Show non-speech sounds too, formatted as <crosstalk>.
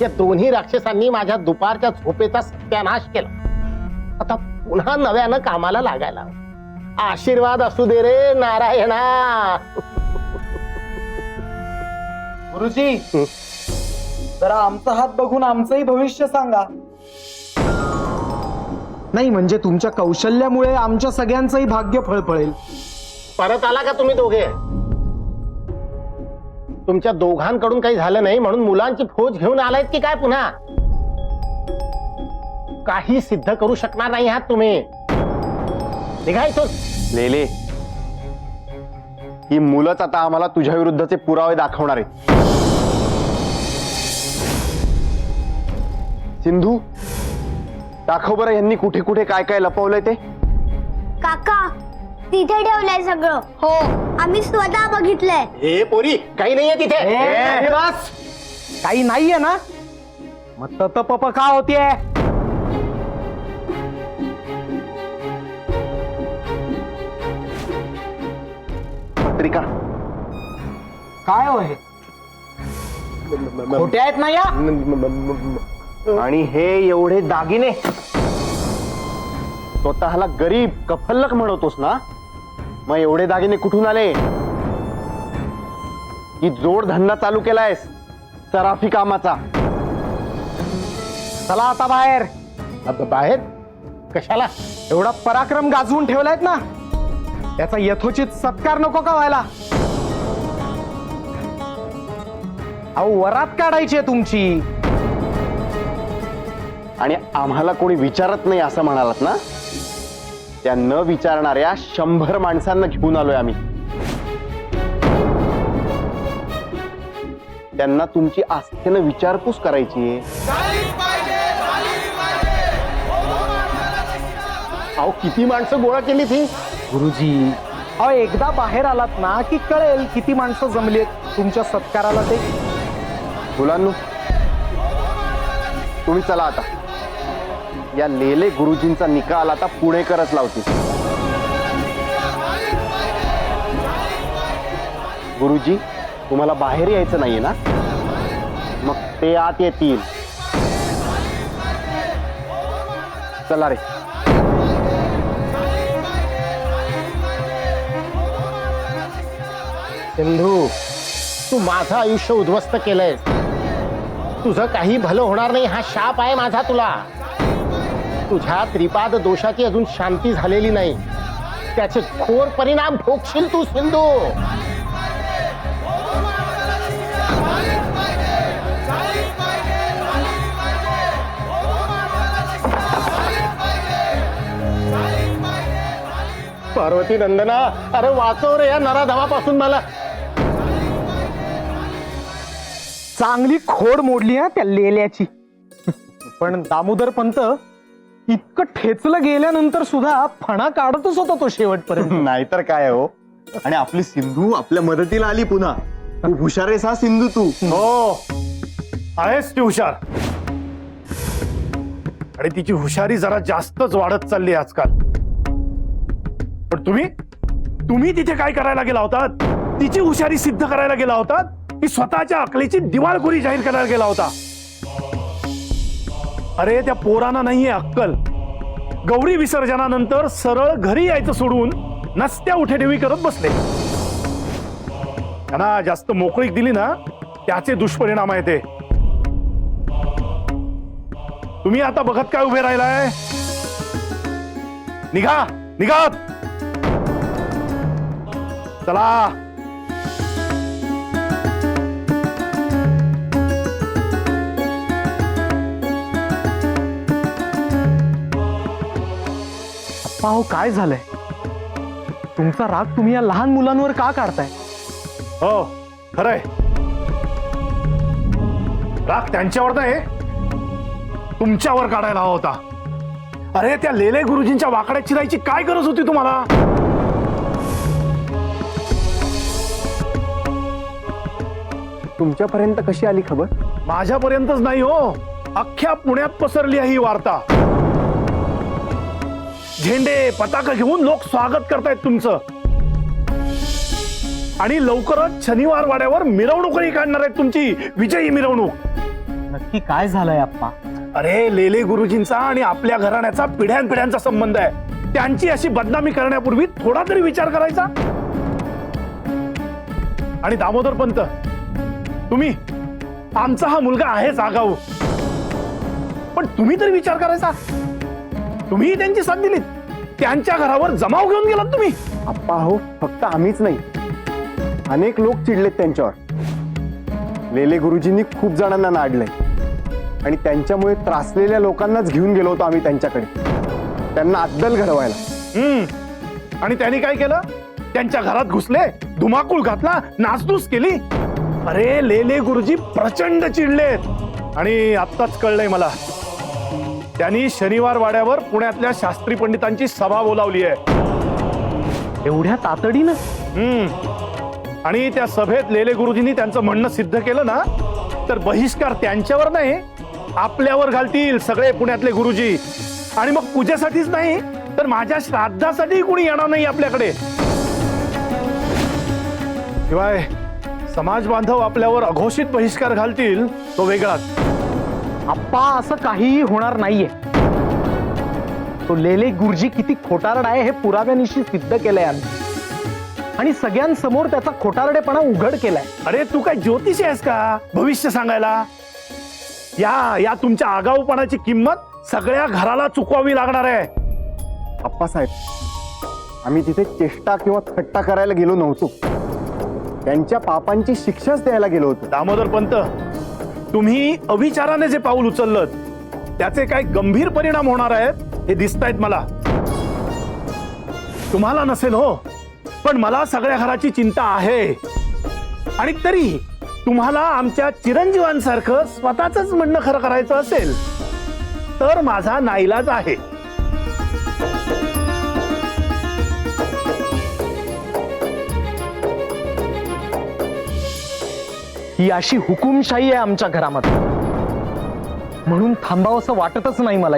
या दोन्ही राक्षसांनी माझ्या दुपारच्या झोपेचा सत्यानाश केला. आता पुन्हा नव्यानं कामाला लागायला. आशीर्वाद असू दे रे नारायणा. गुरुजी जरा आमचा हात बघून आमचंही भविष्य सांगा. नाही म्हणजे तुमच्या कौशल्यामुळे आमच्या सगळ्यांचंही भाग्य फळफळेल परत आला का तुम्ही दोघे? तुमच्या दोघांकडून काही झालं नाही म्हणून मुलांची फौज घेऊन आलायत की काय पुन्हा? काही सिद्ध करू शकणार नाही आहात तुम्ही. निघायचोच लेले ही मुलंच आता आम्हाला तुझ्या विरुद्धचे पुरावे दाखवणार आहेत. सिंधू दाखव बरं यांनी कुठे कुठे काय काय लपवलंय ते. काका तिथे ठेवलंय सगळं. हो. आम्ही स्वतः बघितलंय. हे पोरी काही नाहीये तिथे. ए, बस. काही नाहीये ना? मग तत पप का होतीये? पत्रिका. काय हो हे? खोटे आहेत ना या? आणि हे एवढे दागिने. स्वतःला गरीब कफल्लक म्हणतोस ना? मग एवढे दागिने कुठून आले? की जोड धंदा चालू केलायस सराफी कामाचा. चला आता बाहेर. अब बाहेर? कशाला? एवढा पराक्रम गाजवून ठेवलायत ना? त्याचा यथोचित सत्कार नको का व्हायला? अहो वरात काढायची आहे तुमची. आणि आम्हाला कोणी विचारत नाही असं म्हणालात ना? त्या न विचारणाऱ्या शंभर माणसांना घेऊन आलोय आम्ही. त्यांना तुमची आस्थेनं विचारपूस करायची अहो किती माणसं गोळा केली ती गुरुजी अहो एकदा बाहेर आलात ना की कळेल किती माणसं जमली तुमच्या सत्काराला ते. मुलांनो तुम्ही चला आता. या लेले गुरुजींचा निकाल आता पुणेकरच लावतील. गुरुजी तुम्हाला बाहेर यायचं नाहीये ना? मग ते आत येतील. चला रे. सिंधू तू माझं आयुष्य उद्ध्वस्त केलंय तुझं काही भलं होणार नाही हा शाप आहे माझा तुला. तुझ्या त्रिपाद दोषाची अजून शांती झालेली नाही. त्याचे खोर परिणाम भोगशील तू सिंधू. पार्वती नंदना अरे वाचव रे या नराधमापासून मला. चांगली खोड मोडली हा त्या लेल्याची. पण दामोदर पंत इतकं ठेचलं गेल्यानंतर सुद्धा फणा काढतच होता तो शेवटपर्यंत. <laughs> नाहीतर काय हो? आणि आपली सिंधू आपल्या मदतीला आली पुन्हा. हुशार आहेस हा सिंधू तू. हो. आहेस ती हुशार? आणि तिची हुशारी जरा जास्तच वाढत चालली आहे आजकाल. पण तुम्ही? तुम्ही तिथे काय करायला गेला होतात तिची हुशारी सिद्ध करायला गेला होतात की स्वतःच्या अकलेची दिवाळखोरी जाहीर करायला गेला होता? अरे त्या पोरांना नाहीये अक्कल. गौरी विसर्जनानंतर सरळ घरी यायचं सोडून नसत्या उठेठेवी करत बसले. त्यांना जास्त मोकळीक दिली ना त्याचे दुष्परिणाम आहे ते. तुम्ही आता बघत काय उभे राहिलाय? निघा निघा. चला. पाहू काय झालंय? तुमचा राग तुम्ही या लहान मुलांवर का काढताय? हो खरंय. राग त्यांच्यावर नाही तुमच्यावर काढायला हवा होता. अरे त्या लेले गुरुजींच्या वाकड्या चिरायची काय गरज होती तुम्हाला? तुमच्यापर्यंत कशी आली खबर? माझ्यापर्यंतच नाही हो. अख्ख्या पुण्यात पसरली आहे ही वार्ता. झेंडे पताका घेऊन लोक स्वागत करतायत तुमचं. आणि लवकरच शनिवार वाड्यावर मिरवणूकही काढणार आहेत तुमची विजयी मिरवणूक. नक्की काय झालंय आप्पा? अरे लेले गुरुजींचा आणि आपल्या घराण्याचा पिढ्यानपिढ्यांचा संबंध आहे. त्यांची अशी बदनामी करण्यापूर्वी थोडा तरी विचार करायचा. आणि दामोदर पंत तुम्ही आमचा हा मुलगा आहेच आगाऊ पण तुम्ही तरी विचार करायचा. तुम्ही त्यांची साथ दिलीत. त्यांच्या घरावर जमाव घेऊन गेलात तुम्ही. आप्पा हो फक्त आम्हीच नाही. अनेक लोक चिडलेत त्यांच्यावर. लेले गुरुजींनी खूप जणांना नाडलंय. आणि त्यांच्यामुळे त्रासलेल्या लोकांनाच घेऊन गेलो होतो आम्ही त्यांच्याकडे. त्यांना अद्दल घडवायला. हम्म. आणि त्यांनी काय केलं? त्यांच्या घरात घुसले धुमाकूळ घातला नासधूस केली. अरे लेले गुरुजी प्रचंड चिडलेत. आणि आत्ताच कळलंय मला. त्यांनी शनिवार वाड्यावर पुण्यातल्या शास्त्री पंडितांची सभा बोलावली आहे. एवढ्या तातडीनं? हम्म. आणि त्या सभेत लेले गुरुजींनी त्यांचं म्हणणं सिद्ध केलं ना तर बहिष्कार त्यांच्यावर नाही आपल्यावर घालतील सगळे पुण्यातले गुरुजी. आणि मग पूजेसाठीच नाही तर माझ्या श्राद्धासाठी कुणी येणार नाही आपल्याकडे? शिवाय समाज बांधव आपल्यावर अघोषित बहिष्कार घालतील तो वेगळाच. आप्पा असं काहीही होणार नाहीये. तो लेले गुरुजी किती खोटारड आहे हे पुराव्यानिशी सिद्ध केलंय आम्ही. आणि सगळ्यांसमोर त्याचा खोटारडेपणा उघड केलाय. अरे तू काय ज्योतिषी आहेस का? भविष्य सांगायला. या या तुमच्या आगाऊपणाची किंमत सगळ्या घराला चुकवावी लागणार आहे. आप्पासाहेब आम्ही तिथे चेष्टा किंवा थट्टा करायला गेलो नव्हतो. त्यांच्या पापांची शिक्षाच द्यायला गेलो होतो. दामोदर पंत तुम्ही अविचाराने जे पाऊल उचललं त्याचे काय गंभीर परिणाम होणार आहेत हे दिसत आहेत मला. तुम्हाला नसेल हो पण मला सगळ्या घराची चिंता आहे. आणि तरी तुम्हाला आमच्या चिरंजीवांसारखं स्वतःच म्हणणं खरं करायचं असेल तर माझा नाईलाज आहे. ही अशी हुकुमशाही आहे आमच्या घरामध्ये. म्हणून थांबावं असं वाटतच नाही मला